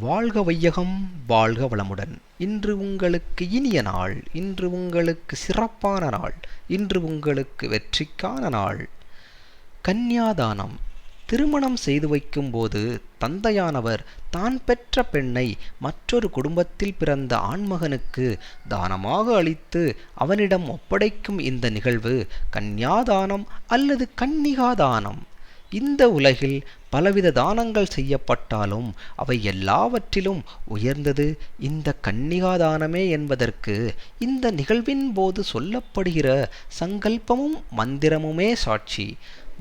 வாழ்க வையகம் வாழ்க வளமுடன். இன்று உங்களுக்கு இனிய நாள் இன்று உங்களுக்கு சிறப்பான நாள் இன்று உங்களுக்கு வெற்றிக்கான நாள். கன்னியாதானம். திருமணம் செய்து வைக்கும்போது தந்தையானவர் தான் பெற்ற பெண்ணை மற்றொரு குடும்பத்தில் பிறந்த ஆண்மகனுக்கு தானமாக அளித்து அவனிடம் ஒப்படைக்கும் இந்த நிகழ்வு கன்னியாதானம் அல்லது கன்னிகாதானம். இந்த உலகில் பலவித தானங்கள் செய்யப்பட்டாலும் அவை எல்லாவற்றிலும் உயர்ந்தது இந்த கன்னிகாதானமே என்பதற்கு இந்த நிகழ்வின் போது சொல்லப்படுகிற சங்கல்பமும் மந்திரமுமே சாட்சி.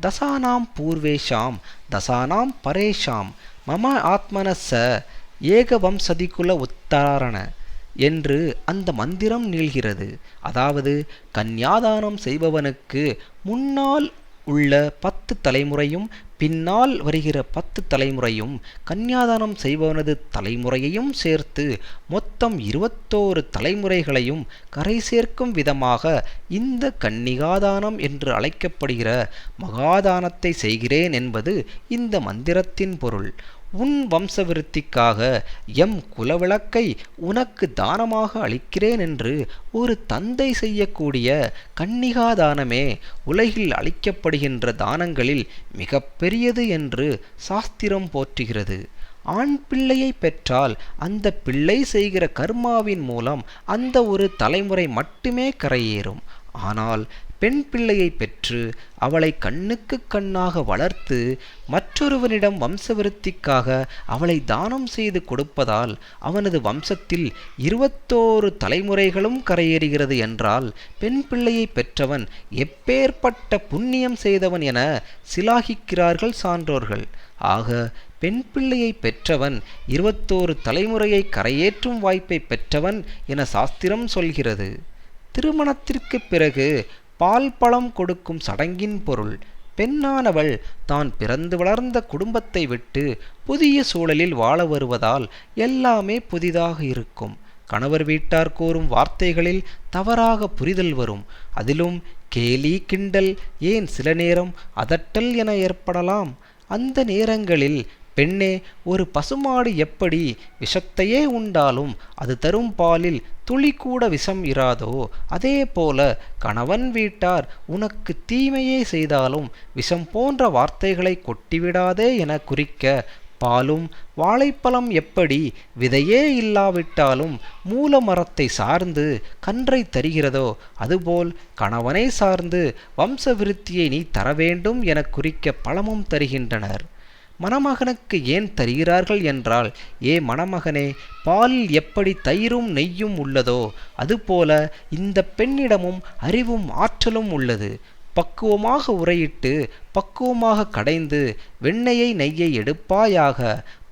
தசானாம் பூர்வேஷாம் தசானாம் பரேஷாம் மம ஆத்மனச ஏகவம்சதிக்குல உத்தாரண என்று அந்த மந்திரம் நீள்கிறது. அதாவது கன்னியாதானம் செய்பவனுக்கு முன்னால் உள்ள பத்து தலைமுறையும் பின்னால் வருகிற பத்து தலைமுறையும் கன்னியாதானம் செய்பவனது தலைமுறையையும் சேர்த்து மொத்தம் இருபத்தோரு தலைமுறைகளையும் கரை சேர்க்கும் விதமாக இந்த கன்னிகாதானம் என்று அழைக்கப்படுகிற மகாதானத்தை செய்கிறேன் என்பது இந்த மந்திரத்தின் பொருள். உன் வம்சவிருத்திக்காக எம் குலவிளக்கை உனக்கு தானமாக அளிக்கிறேன் என்று ஒரு தந்தை செய்யக்கூடிய கன்னிகாதானமே உலகில் அளிக்கப்படுகின்ற தானங்களில் மிக பெரியது என்று சாஸ்திரம் போற்றுகிறது. ஆண் பிள்ளையை பெற்றால் அந்த பிள்ளை செய்கிற கர்மாவின் மூலம் அந்த ஒரு தலைமுறை மட்டுமே கரையேறும். ஆனால் பெண் பிள்ளையை பெற்று அவளை கண்ணுக்கு கண்ணாக வளர்த்து மற்றொருவனிடம் வம்சவிருத்திக்காக அவளை தானம் செய்து கொடுப்பதால் அவனது வம்சத்தில் இருபத்தோரு தலைமுறைகளும் கரையேறுகிறது என்றால் பெண் பிள்ளையை பெற்றவன் எப்பேற்பட்ட புண்ணியம் செய்தவன் என சிலாகிக்கிறார்கள் சான்றோர்கள். ஆக பெண் பிள்ளையை பெற்றவன் இருபத்தோரு தலைமுறையை கரையேற்றும் வாய்ப்பை பெற்றவன் என சாஸ்திரம் சொல்கிறது. திருமணத்திற்கு பிறகு பால் பழம் கொடுக்கும் சடங்கின் பொருள். பெண்ணானவள் தான் பிறந்து வளர்ந்த குடும்பத்தை விட்டு புதிய சூழலில் வாழ வருவதால் எல்லாமே புதிதாக இருக்கும். கணவர் வீட்டார் கூறும் வார்த்தைகளில் தவறாக புரிதல் வரும். அதிலும் கேலி கிண்டல் ஏன் சில நேரம் அதட்டல் என ஏற்படலாம்? அந்த நேரங்களில் பெண்ணே ஒரு பசுமாடு எப்படி விஷத்தையே உண்டாலும் அது தரும் பாலில் துளி கூட விஷம் இராதோ? அதே போல கணவன் வீட்டார் உனக்கு தீமையே செய்தாலும் விஷம் போன்ற வார்த்தைகளை கொட்டிவிடாதே என குறிக்க பாலும் வாழைப்பழம் எப்படி விதையே இல்லாவிட்டாலும் மூல மரத்தை சார்ந்து கன்றை தருகிறதோ அதுபோல் கணவனை சார்ந்து வம்சவிருத்தியை நீ தர வேண்டும் என குறிக்க பழமும் தருகின்றனர். மணமகனுக்கு ஏன் தருகிறார்கள் என்றால் ஏ மணமகனே பாலில் எப்படி தயிரும் நெய்யும் உள்ளதோ அதுபோல இந்த பெண்ணிடமும் அறிவும் ஆற்றலும் உள்ளது. பக்குவமாக உரையிட்டு பக்குவமாக கடைந்து வெண்ணெயை நெய்யை எடுப்பாயாக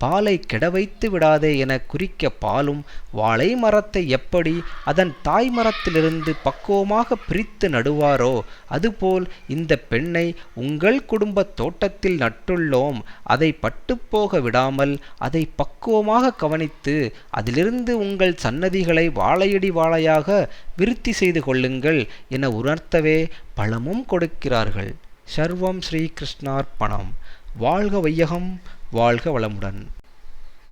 பாலை கெட வைத்து விடாதே என குறிக்க பாலும் வாழை மரத்தை எப்படி அதன் தாய் மரத்திலிருந்து பக்குவமாக பிரித்து நடுவாரோ அதுபோல் இந்த பெண்ணை உங்கள் குடும்ப தோட்டத்தில் நட்டுள்ளோம். அதை பட்டுப்போக விடாமல் அதை பக்குவமாக கவனித்து அதிலிருந்து உங்கள் சன்னதிகளை வாழையடி வாழையாக விருத்தி செய்து கொள்ளுங்கள் என உணர்த்தவே பழமும் கொடுக்கிறார்கள். சர்வம் ஸ்ரீகிருஷ்ணார்ப்பணம் வாழ்க வையகம். வாழ்க வளமுடன்.